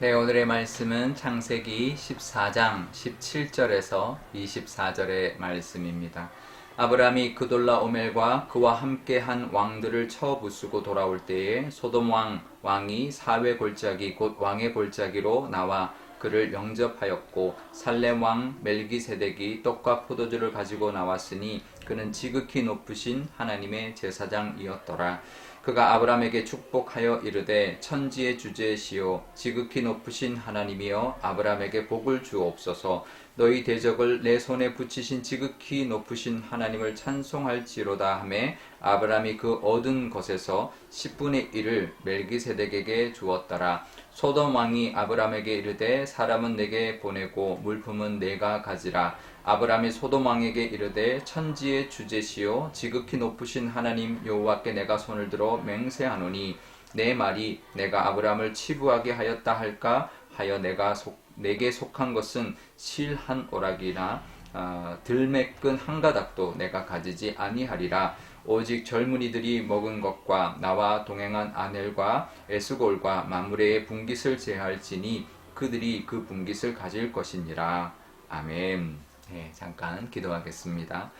네, 오늘의 말씀은 창세기 14장 17절에서 24절의 말씀입니다. 아브라함이 그돌라 오멜과 그와 함께한 왕들을 쳐 부수고 돌아올 때에 소돔 왕 왕이 사회 골짜기 곧 왕의 골짜기로 나와 그를 영접하였고 살렘 왕 멜기세덱이 떡과 포도주를 가지고 나왔으니 그는 지극히 높으신 하나님의 제사장이었더라. 그가 아브라함에게 축복하여 이르되 천지의 주제시요 지극히 높으신 하나님이여 아브라함에게 복을 주옵소서 너희 대적을 내 손에 붙이신 지극히 높으신 하나님을 찬송할지로다 하매 아브라함이 그 얻은 것에서 10분의 1을 멜기세덱에게 주었더라. 소돔 왕이 아브라함에게 이르되 사람은 내게 보내고 물품은 내가 가지라. 아브라함이 소돔 왕에게 이르되 천지의 주제시요 지극히 높으신 하나님 여호와께 내가 손을 들어 맹세하노니 내 말이 내가 아브라함을 치부하게 하였다 할까 하여 내가 속, 내게 속한 것은 실한 오락이나 아, 들매끈 한 가닥도 내가 가지지 아니하리라 오직 젊은이들이 먹은 것과 나와 동행한 아넬과 에스골과 마므레의 분깃을 제할지니 그들이 그 분깃을 가질 것이니라 아멘. 네, 잠깐 기도하겠습니다.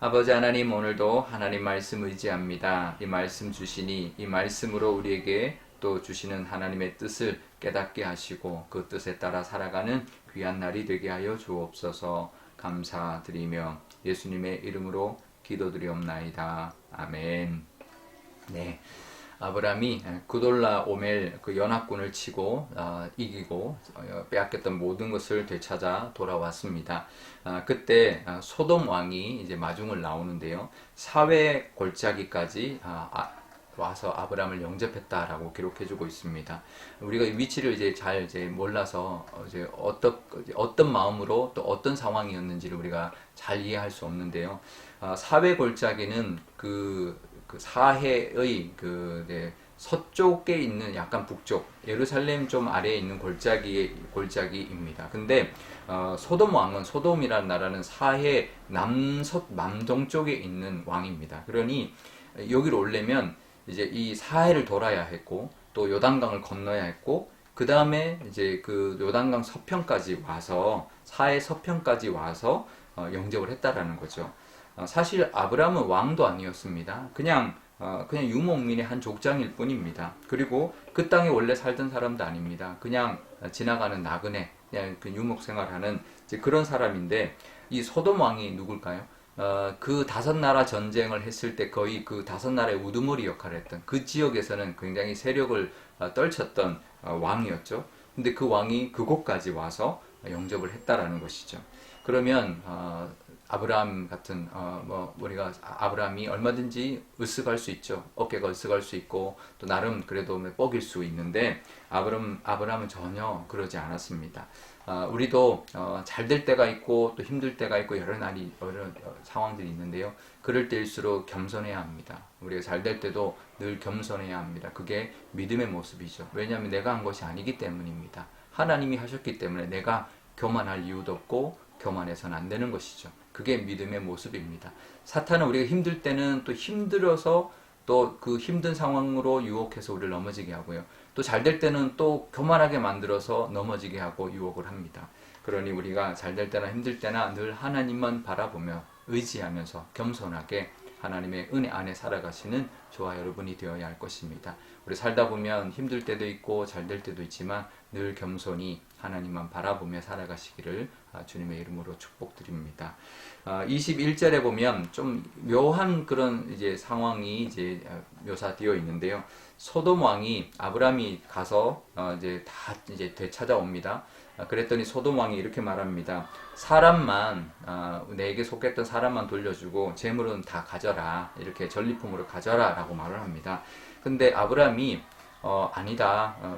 아버지 하나님 오늘도 하나님 말씀 의지합니다. 이 말씀 주시니 이 말씀으로 우리에게 또 주시는 하나님의 뜻을 깨닫게 하시고 그 뜻에 따라 살아가는 귀한 날이 되게 하여 주옵소서 감사드리며 예수님의 이름으로 기도드리옵나이다. 아멘. 네. 아브라함이 구돌라 오멜 그 연합군을 치고 어, 이기고 어, 빼앗겼던 모든 것을 되찾아 돌아왔습니다. 아, 그때 아, 소돔 왕이 이제 마중을 나오는데요. 사회 골짜기까지 아, 아, 와서 아브라함을 영접했다라고 기록해주고 있습니다. 우리가 위치를 이제 잘 이제 몰라서 어, 이제 어떤 어떤 마음으로 또 어떤 상황이었는지를 우리가 잘 이해할 수 없는데요. 아, 사회 골짜기는 그, 그 사해의 그 네, 서쪽에 있는 약간 북쪽 예루살렘 좀 아래에 있는 골짜기 골짜기입니다. 근데 어, 소돔 왕은 소돔이라는 나라는 사해 남서 남동쪽에 있는 왕입니다. 그러니 여기로 오려면 이제 이 사해를 돌아야 했고 또 요단강을 건너야 했고 그 다음에 이제 그 요단강 서편까지 와서 사해 서편까지 와서 어, 영접을 했다라는 거죠. 어, 사실 아브라함은 왕도 아니었습니다. 그냥 어, 그냥 유목민의 한 족장일 뿐입니다. 그리고 그 땅에 원래 살던 사람도 아닙니다. 그냥 지나가는 나그네, 그냥 그 유목 생활하는 그런 사람인데 이 소돔 왕이 누굴까요? 어, 그 다섯 나라 전쟁을 했을 때 거의 그 다섯 나라의 우두머리 역할을 했던 그 지역에서는 굉장히 세력을 어, 떨쳤던 어, 왕이었죠. 근데 그 왕이 그곳까지 와서 영접을 했다라는 것이죠. 그러면 어, 아브라함 같은 어, 뭐 우리가 아브라함이 얼마든지 으쓱할 수 있죠. 어깨가 으쓱할 수 있고 또 나름 그래도 뭐 뻑일 수 있는데 아브람 아브라함은 전혀 그러지 않았습니다. 어, 우리도 어, 잘될 때가 있고 또 힘들 때가 있고 여러 날이 여러 상황들이 있는데요. 그럴 때일수록 겸손해야 합니다. 우리가 잘 될 때도 늘 겸손해야 합니다. 그게 믿음의 모습이죠. 왜냐하면 내가 한 것이 아니기 때문입니다. 하나님이 하셨기 때문에 내가 교만할 이유도 없고 교만해서는 안 되는 것이죠. 그게 믿음의 모습입니다. 사탄은 우리가 힘들 때는 또 힘들어서 또 그 힘든 상황으로 유혹해서 우리를 넘어지게 하고요. 또 잘 될 때는 또 교만하게 만들어서 넘어지게 하고 유혹을 합니다. 그러니 우리가 잘 될 때나 힘들 때나 늘 하나님만 바라보며 의지하면서 겸손하게 하나님의 은혜 안에 살아가시는 저와 여러분이 되어야 할 것입니다. 우리 살다 보면 힘들 때도 있고 잘 될 때도 있지만 늘 겸손히 하나님만 바라보며 살아가시기를 아, 주님의 이름으로 축복드립니다. 21절에 아, 보면 좀 묘한 그런 이제 상황이 이제 아, 묘사되어 있는데요. 소돔 왕이 아브라함이 가서 어, 이제 다 이제 되찾아옵니다. 그랬더니 소돔 왕이 이렇게 말합니다. 사람만 내게 속했던 사람만 돌려주고 재물은 다 가져라 이렇게 전리품으로 가져라라고 말을 합니다. 근데 아브라함이 어, 아니다. 어,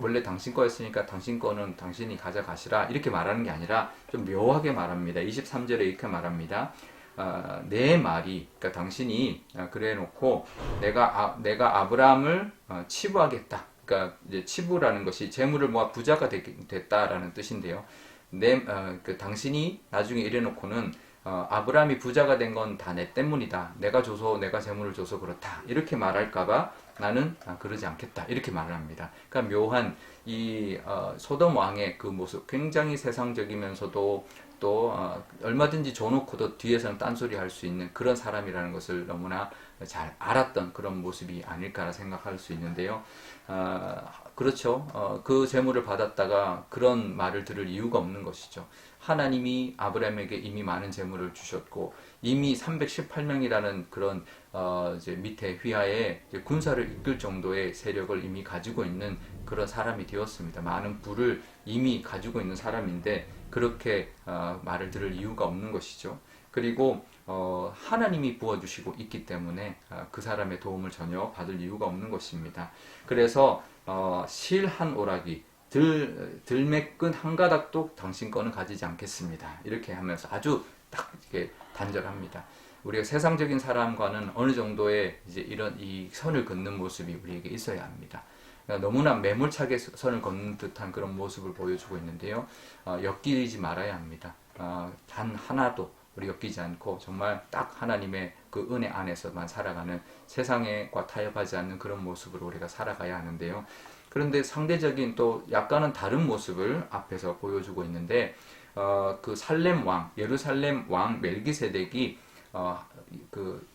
원래 당신 거였으니까 당신 거는 당신이 가져가시라. 이렇게 말하는 게 아니라 좀 묘하게 말합니다. 23절에 이렇게 말합니다. 어, 내 말이, 그러니까 당신이 어, 그래 놓고 내가, 아, 내가 아브라함을 어, 치부하겠다. 그러니까 이제 치부라는 것이 재물을 모아 부자가 됐, 다라는 뜻인데요. 내, 어, 그 당신이 나중에 이래 놓고는 어, 아브라함이 부자가 된 건 다 내 때문이다. 내가 줘서 내가 재물을 줘서 그렇다. 이렇게 말할까봐 나는 아, 그러지 않겠다 이렇게 말을 합니다. 그러니까 묘한 이 어, 소돔 왕의 그 모습 굉장히 세상적이면서도 또 어, 얼마든지 줘놓고도 뒤에서는 딴소리 할 수 있는 그런 사람이라는 것을 너무나 잘 알았던 그런 모습이 아닐까라 생각할 수 있는데요. 어, 그렇죠. 어, 그 재물을 받았다가 그런 말을 들을 이유가 없는 것이죠. 하나님이 아브라함에게 이미 많은 재물을 주셨고 이미 318명이라는 그런 어, 이제 밑에 휘하에 이제 군사를 이끌 정도의 세력을 이미 가지고 있는 그런 사람이 되었습니다. 많은 부를 이미 가지고 있는 사람인데 그렇게 어, 말을 들을 이유가 없는 것이죠. 그리고 어, 하나님이 부어주시고 있기 때문에 어, 그 사람의 도움을 전혀 받을 이유가 없는 것입니다. 그래서 어, 실한 오락이 들 들매끈 한 가닥도 당신 거는 가지지 않겠습니다. 이렇게 하면서 아주 딱 이렇게 단절합니다. 우리가 세상적인 사람과는 어느 정도의 이제 이런 이 선을 긋는 모습이 우리에게 있어야 합니다. 그러니까 너무나 매몰차게 선을 걷는 듯한 그런 모습을 보여주고 있는데요. 어, 엮이지 말아야 합니다. 어, 단 하나도 우리 엮이지 않고 정말 딱 하나님의 그 은혜 안에서만 살아가는 세상과 타협하지 않는 그런 모습으로 우리가 살아가야 하는데요. 그런데 상대적인 또 약간은 다른 모습을 앞에서 보여주고 있는데 어, 그 살렘 왕 예루살렘 왕 멜기세덱이 어, 그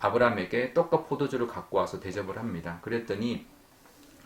아브라함에게 떡과 포도주를 갖고 와서 대접을 합니다. 그랬더니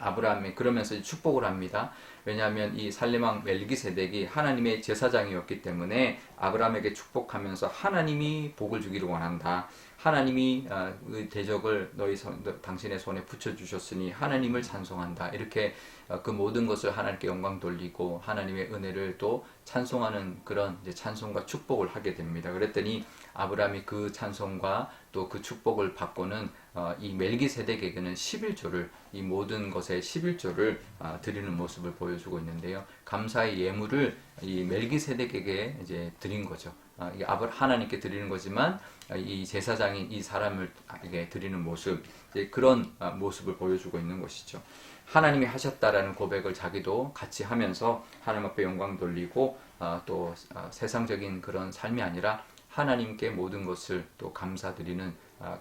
아브라함이 그러면서 축복을 합니다. 왜냐하면 이 살림왕 멜기세덱이 하나님의 제사장이었기 때문에 아브라함에게 축복하면서 하나님이 복을 주기를 원한다. 하나님이 어, 그 대적을 너희 손, 당신의 손에 붙여 주셨으니 하나님을 찬송한다. 이렇게 어, 그 모든 것을 하나님께 영광 돌리고 하나님의 은혜를 또 찬송하는 그런 찬송과 축복을 하게 됩니다. 그랬더니 아브라함이 그 찬송과 또 그 축복을 받고는 어, 이 멜기세덱에게는 11조를 이 모든 것에 11조를 드리는 모습을 보여주고 있는데요. 감사의 예물을 이 멜기세덱에게 이제 드린 거죠. 이게 아브 하나님께 드리는 거지만 이 제사장인 이 사람을에게 드리는 모습 그런 모습을 보여주고 있는 것이죠. 하나님이 하셨다라는 고백을 자기도 같이 하면서 하나님 앞에 영광 돌리고 또 세상적인 그런 삶이 아니라 하나님께 모든 것을 또 감사드리는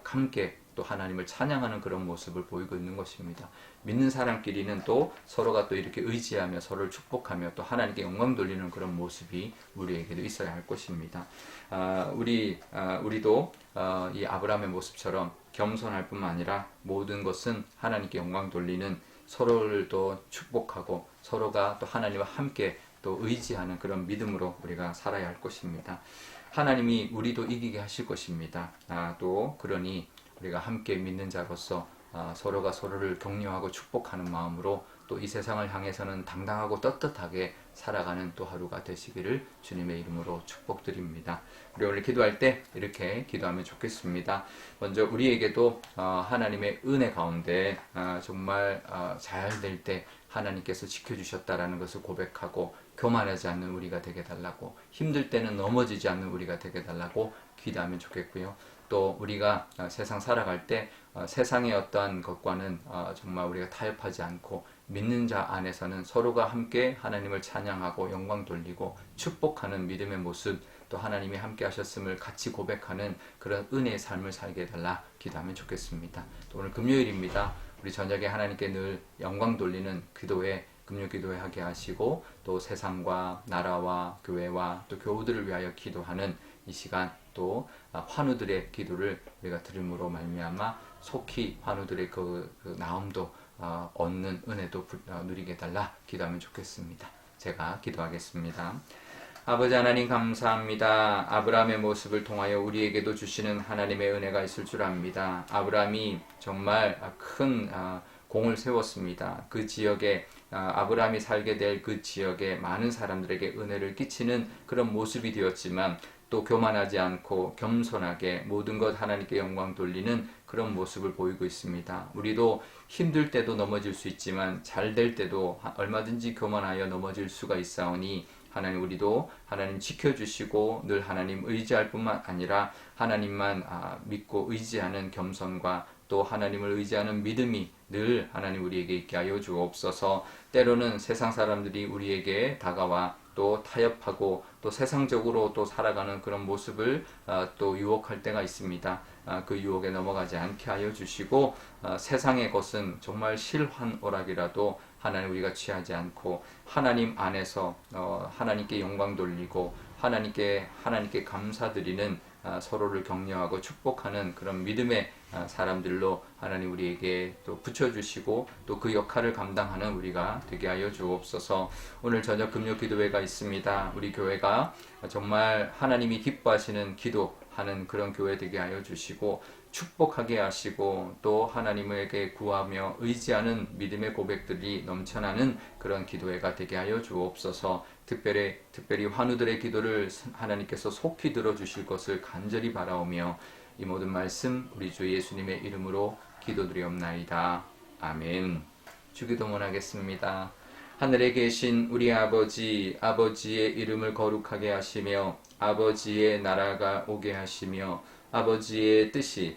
함께 또 하나님을 찬양하는 그런 모습을 보이고 있는 것입니다. 믿는 사람끼리는 또 서로가 또 이렇게 의지하며 서로를 축복하며 또 하나님께 영광 돌리는 그런 모습이 우리에게도 있어야 할 것입니다. 아, 우리 아, 우리도 아, 이 아브라함의 모습처럼 겸손할 뿐만 아니라 모든 것은 하나님께 영광 돌리는 서로를 또 축복하고 서로가 또 하나님과 함께 또 의지하는 그런 믿음으로 우리가 살아야 할 것입니다. 하나님이 우리도 이기게 하실 것입니다. 아, 또 그러니 우리가 함께 믿는 자로서 아, 서로가 서로를 격려하고 축복하는 마음으로 또 이 세상을 향해서는 당당하고 떳떳하게 살아가는 또 하루가 되시기를 주님의 이름으로 축복드립니다. 우리 오늘 기도할 때 이렇게 기도하면 좋겠습니다. 먼저 우리에게도 어, 하나님의 은혜 가운데 어, 정말 어, 잘될 때 하나님께서 지켜주셨다라는 것을 고백하고 교만하지 않는 우리가 되게 달라고 힘들 때는 넘어지지 않는 우리가 되게 달라고 기도하면 좋겠고요. 또 우리가 세상 살아갈 때 세상의 어떠한 것과는 정말 우리가 타협하지 않고 믿는 자 안에서는 서로가 함께 하나님을 찬양하고 영광 돌리고 축복하는 믿음의 모습 또 하나님이 함께 하셨음을 같이 고백하는 그런 은혜의 삶을 살게 해달라 기도하면 좋겠습니다. 또 오늘 금요일입니다. 우리 저녁에 하나님께 늘 영광 돌리는 기도에 금요 기도회 하게 하시고 또 세상과 나라와 교회와 또 교우들을 위하여 기도하는 이 시간 또 환우들의 기도를 우리가 들음으로 말미암아 속히 환우들의 그, 그 나음도 어, 얻는 은혜도 어, 누리게 달라 기도하면 좋겠습니다. 제가 기도하겠습니다. 아버지 하나님 감사합니다. 아브라함의 모습을 통하여 우리에게도 주시는 하나님의 은혜가 있을 줄 압니다. 아브라함이 정말 큰 어, 공을 세웠습니다. 그 지역에 아브라함이 살게 될 그 지역에 많은 사람들에게 은혜를 끼치는 그런 모습이 되었지만 또 교만하지 않고 겸손하게 모든 것 하나님께 영광 돌리는 그런 모습을 보이고 있습니다. 우리도 힘들 때도 넘어질 수 있지만 잘 될 때도 얼마든지 교만하여 넘어질 수가 있사오니 하나님 우리도 하나님 지켜주시고 늘 하나님 의지할 뿐만 아니라 하나님만 아, 믿고 의지하는 겸손과 또 하나님을 의지하는 믿음이 늘 하나님 우리에게 있게 하여 주옵소서 때로는 세상 사람들이 우리에게 다가와 또 타협하고 또 세상적으로 또 살아가는 그런 모습을 어, 또 유혹할 때가 있습니다. 아, 그 유혹에 넘어가지 않게 하여 주시고 아, 세상의 것은 정말 실환 오락이라도 하나님 우리가 취하지 않고 하나님 안에서 어, 하나님께 영광 돌리고 하나님께 하나님께 감사드리는 아, 서로를 격려하고 축복하는 그런 믿음의 아, 사람들로 하나님 우리에게 또 붙여주시고 또 그 역할을 감당하는 우리가 되게 하여 주옵소서. 오늘 저녁 금요 기도회가 있습니다. 우리 교회가 정말 하나님이 기뻐하시는 기도 하는 그런 교회 되게 하여 주시고 축복하게 하시고 또 하나님에게 구하며 의지하는 믿음의 고백들이 넘쳐나는 그런 기도회가 되게 하여 주옵소서. 특별히 특별히 환우들의 기도를 하나님께서 속히 들어 주실 것을 간절히 바라오며 이 모든 말씀 우리 주 예수님의 이름으로 기도드리옵나이다. 아멘. 주기도문 하겠습니다. 하늘에 계신 우리 아버지, 아버지의 이름을 거룩하게 하시며 아버지의 나라가 오게 하시며 아버지의 뜻이